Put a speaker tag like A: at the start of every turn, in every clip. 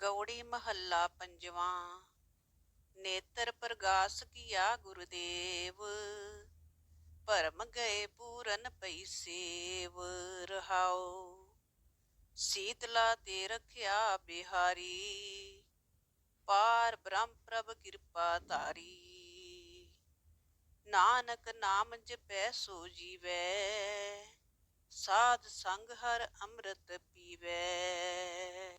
A: ਗੌੜੀ ਮਹੱਲਾ ਪੰਜਵਾਂ, ਨੇਤਰ ਪ੍ਰਗਾਸ ਕੀਆ ਗੁਰਦੇਵ, ਭਰਮ ਗਏ ਪੂਰਨ ਪਈ ਸੇਵ, ਰਹਾਉ, ਸੀਤਲਾ ਤੇ ਰਖਿਆ ਬਿਹਾਰੀ, ਪਾਰ ਬ੍ਰਹਮ ਪ੍ਰਭ ਕਿਰਪਾ ਧਾਰੀ, ਨਾਨਕ ਨਾਮ ਜਪੈ ਸੋ ਜੀਵੈ, ਸਾਧ ਸੰਗ ਹਰ ਅੰਮ੍ਰਿਤ ਪੀਵੈ।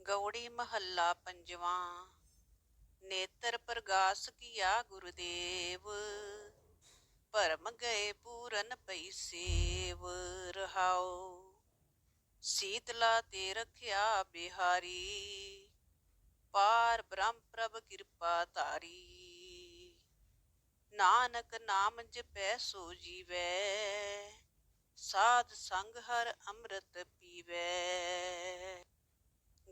A: ਗੌੜੀ ਮਹੱਲਾ ਪੰਜਵਾਂ, ਨੇਤਰ ਪ੍ਰਗਾਸ ਕੀਆ ਗੁਰਦੇਵ, ਭਰਮ ਗਏ ਪੂਰਨ ਪਈ ਸੇਵ, ਰਹਾਉ, ਸੀਤਲਾ ਤੇ ਰਖਿਆ ਬਿਹਾਰੀ, ਪਾਰ ਬ੍ਰਹਮ ਪ੍ਰਭ ਕਿਰਪਾ ਧਾਰੀ, ਨਾਨਕ ਨਾਮ ਜਪੈ ਸੋ ਜੀਵੈ, ਸਾਧ ਸੰਗ ਹਰ ਅੰਮ੍ਰਿਤ ਪੀਵੈ।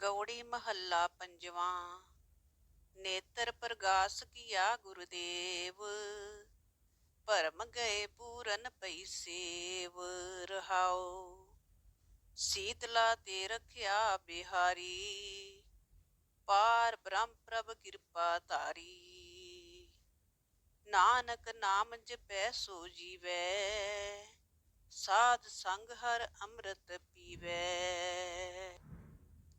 A: ਗੌੜੀ ਮਹੱਲਾ ਪੰਜਵਾਂ, ਨੇਤਰ ਪ੍ਰਗਾਸ ਕੀਆ ਗੁਰਦੇਵ, ਭਰਮ ਗਏ ਪੂਰਨ ਪਈ ਸੇਵ, ਰਹਾਉ, ਸੀਤਲਾ ਤੇ ਰਖਿਆ ਬਿਹਾਰੀ, ਪਾਰ ਬ੍ਰਹਮ ਪ੍ਰਭ ਕਿਰਪਾ ਧਾਰੀ। ਨਾਨਕ ਨਾਮ ਜਪੈ ਸੋ ਜੀਵੈ, ਸਾਧ ਸੰਗ ਹਰ ਅੰਮ੍ਰਿਤ ਪੀਵੈ।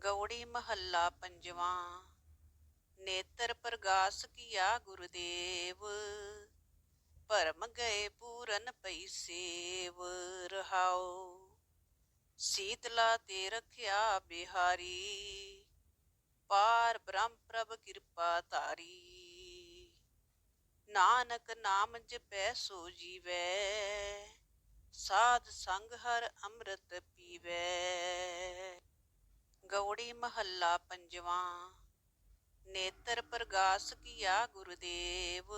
A: ਗੌੜੀ ਮਹੱਲਾ ਪੰਜਵਾਂ, ਨੇਤਰ ਪ੍ਰਗਾਸ ਕੀਆ ਗੁਰਦੇਵ, ਭਰਮ ਗਏ ਪੂਰਨ ਪਈ ਸੇਵ, ਰਹਾਉ, ਸੀਤਲਾ ਤੇ ਰਖਿਆ ਬਿਹਾਰੀ, ਪਾਰ ਬ੍ਰਹਮ ਪ੍ਰਭ ਕਿਰਪਾ ਧਾਰੀ। ਨਾਨਕ ਨਾਮ ਜਪੈ ਸੋ ਜੀਵੈ, ਸਾਧ ਸੰਗ ਹਰ ਅੰਮ੍ਰਿਤ ਪੀਵੈ। ਗੌੜੀ ਮਹੱਲਾ ਪੰਜਵਾਂ, ਨੇਤਰ ਪ੍ਰਗਾਸ ਕੀਆ ਗੁਰਦੇਵ,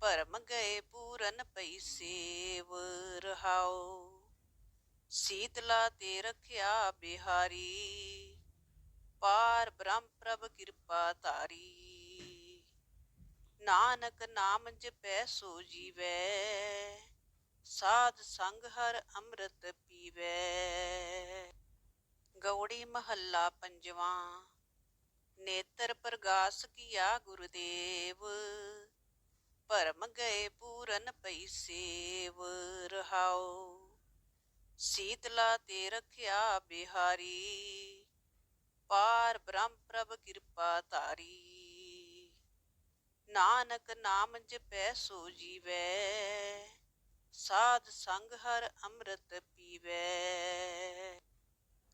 A: ਭਰਮ ਗਏ ਪੂਰਨ ਪਈ ਸੇਵ, ਰਹਾਉ, ਸੀਤਲਾ ਤੇ ਰਖਿਆ ਬਿਹਾਰੀ, ਪਾਰ ਬ੍ਰਹਮ ਪ੍ਰਭ ਕਿਰਪਾ ਧਾਰੀ, ਨਾਨਕ ਨਾਮ ਜਪੈ ਸੋ ਜੀਵੈ, ਸਾਧ ਸੰਗ ਹਰ ਅੰਮ੍ਰਿਤ ਪੀਵੈ। ਗੌੜੀ ਮਹੱਲਾ ਪੰਜਵਾਂ, ਨੇਤਰ ਪ੍ਰਗਾਸ ਕੀਆ ਗੁਰਦੇਵ, ਭਰਮ ਗਏ ਪੂਰਨ ਪਈ ਸੇਵ, ਰਹਾਉ, ਸੀਤਲਾ ਤੇ ਰਖਿਆ ਬਿਹਾਰੀ, ਪਾਰ ਬ੍ਰਹਮ ਪ੍ਰਭ ਕਿਰਪਾ ਧਾਰੀ, ਨਾਨਕ ਨਾਮ ਜਪੈ ਸੋ ਜੀਵੈ, ਸਾਧ ਸੰਗ ਹਰ ਅੰਮ੍ਰਿਤ ਪੀਵੈ।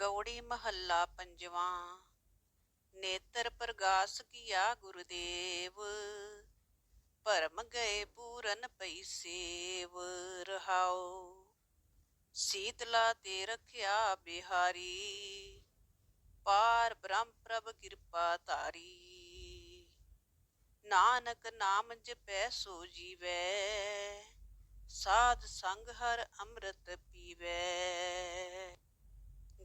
A: ਗੌੜੀ ਮਹੱਲਾ ਪੰਜਵਾਂ, ਨੇਤਰ ਪ੍ਰਗਾਸ ਕੀਆ ਗੁਰਦੇਵ, ਭਰਮ ਗਏ ਪੂਰਨ ਪਈ ਸੇਵ, ਰਹਾਉ, ਸੀਤਲਾ ਤੇ ਰਖਿਆ ਬਿਹਾਰੀ, ਪਾਰ ਬ੍ਰਹਮ ਪ੍ਰਭ ਕਿਰਪਾ ਧਾਰੀ, ਨਾਨਕ ਨਾਮ ਜਪੈ ਸੋ ਜੀਵੈ, ਸਾਧ ਸੰਗ ਹਰ ਅੰਮ੍ਰਿਤ ਪੀਵੈ।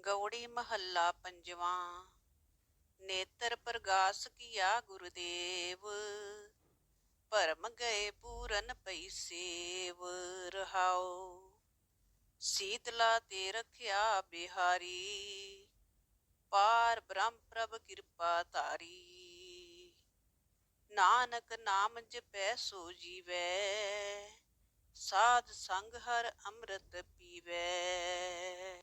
A: ਗੌੜੀ ਮਹੱਲਾ ਪੰਜਵਾਂ, ਨੇਤਰ ਪ੍ਰਗਾਸ ਕੀਆ ਗੁਰਦੇਵ, ਭਰਮ ਗਏ ਪੂਰਨ ਪਈ ਸੇਵ ਰਹਾਓ ਸੀਤਲਾ ਤੇ ਰਖਿਆ ਬਿਹਾਰੀ, ਪਾਰ ਬ੍ਰਹਮ ਪ੍ਰਭ ਕਿਰਪਾ ਧਾਰੀ, ਨਾਨਕ ਨਾਮ ਜਪੈ ਸੋ ਜੀਵੈ, ਸਾਧ ਸੰਗ ਹਰ ਅੰਮ੍ਰਿਤ ਪੀਵੈ।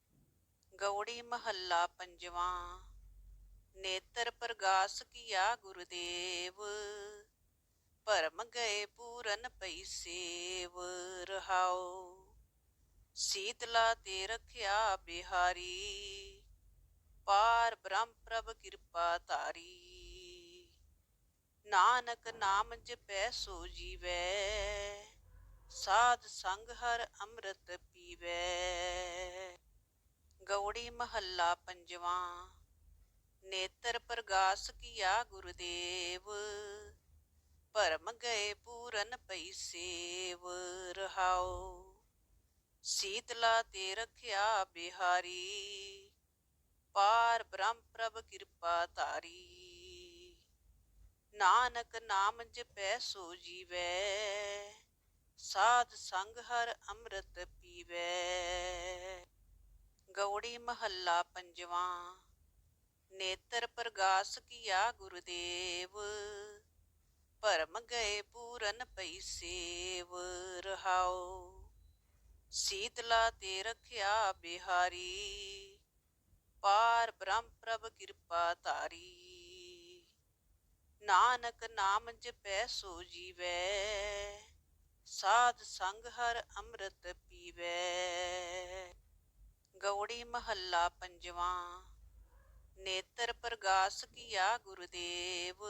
A: ਗੌੜੀ ਮਹੱਲਾ ਪੰਜਵਾਂ, ਨੇਤਰ ਪ੍ਰਗਾਸ ਕੀਆ ਗੁਰਦੇਵ, ਭਰਮ ਗਏ ਪੂਰਨ ਪਈ ਸੇਵ ਰਹਾਓ ਸੀਤਲਾ ਤੇ ਰਖਿਆ ਬਿਹਾਰੀ, ਪਾਰ ਬ੍ਰਹਮ ਪ੍ਰਭ ਕਿਰਪਾ ਧਾਰੀ, ਨਾਨਕ ਨਾਮ ਜਪੈ ਸੋ ਜੀਵੈ, ਸਾਧ ਸੰਗ ਹਰ ਅੰਮ੍ਰਿਤ ਪੀਵੈ। ਗੌੜੀ ਮਹੱਲਾ ਪੰਜਵਾਂ, ਨੇਤਰ ਪ੍ਰਗਾਸ ਕੀਆ ਗੁਰਦੇਵ, ਭਰਮ ਗਏ ਪੂਰਨ ਪਈ ਸੇਵ ਰਹਾਓ ਸੀਤਲਾ ਤੇ ਰਖਿਆ ਬਿਹਾਰੀ, ਪਾਰ ਬ੍ਰਹਮ ਪ੍ਰਭ ਕਿਰਪਾ ਧਾਰੀ, ਨਾਨਕ ਨਾਮ ਜਪੈ ਸੋ ਜੀਵੈ, ਸਾਧ ਸੰਗ ਹਰ ਅੰਮ੍ਰਿਤ ਪੀਵੈ। ਗੌੜੀ ਮਹੱਲਾ ਪੰਜਵਾਂ, ਨੇਤਰ ਪ੍ਰਗਾਸ ਕੀਆ ਗੁਰਦੇਵ, ਭਰਮ ਗਏ ਪੂਰਨ ਪਈ ਸੇਵ ਰਹਾਓ ਸੀਤਲਾ ਤੇ ਰਖਿਆ ਬਿਹਾਰੀ, ਪਾਰ ਬ੍ਰਹਮ ਪ੍ਰਭ ਕਿਰਪਾ ਧਾਰੀ, ਨਾਨਕ ਨਾਮ ਜਪੈ ਸੋ ਜੀਵੈ, ਸਾਧ ਸੰਗ ਹਰ ਅੰਮ੍ਰਿਤ ਪੀਵੈ। ਗੌੜੀ ਮਹੱਲਾ ਪੰਜਵਾਂ, ਨੇਤਰ ਪ੍ਰਗਾਸ ਕੀਆ ਗੁਰਦੇਵ,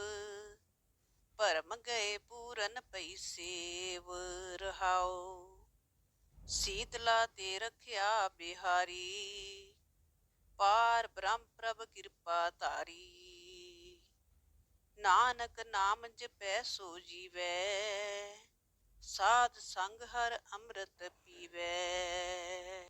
A: ਭਰਮ ਗਏ ਪੂਰਨ ਪਈ ਸੇਵ ਰਹਾਓ ਸੀਤਲਾ ਤੇ ਰਖਿਆ ਬਿਹਾਰੀ, ਪਾਰ ਬ੍ਰਹਮ ਪ੍ਰਭ ਕਿਰਪਾ ਧਾਰੀ, ਨਾਨਕ ਨਾਮ ਜਪੈ ਸੋ ਜੀਵੈ, ਸਾਧ ਸੰਗ ਹਰ ਅੰਮ੍ਰਿਤ ਪੀਵੈ।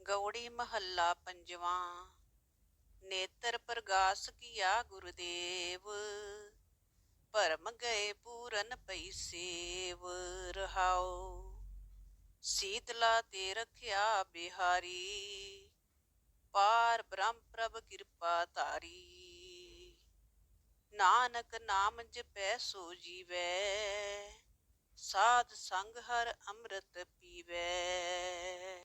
A: ਗੌੜੀ ਮਹੱਲਾ ਪੰਜਵਾਂ, ਨੇਤਰ ਪ੍ਰਗਾਸ ਕੀਆ ਗੁਰਦੇਵ, ਭਰਮ ਗਏ ਪੂਰਨ ਪਈ ਸੇਵ ਰਹਾਓ ਸੀਤਲਾ ਤੇ ਰਖਿਆ ਬਿਹਾਰੀ, ਪਾਰ ਬ੍ਰਹਮ ਪ੍ਰਭ ਕਿਰਪਾ ਧਾਰੀ, ਨਾਨਕ ਨਾਮ ਜਪੈ ਸੋ ਜੀਵੈ, ਸਾਧ ਸੰਗ ਹਰ ਅੰਮ੍ਰਿਤ ਪੀਵੈ।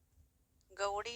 A: ਗੌੜੀ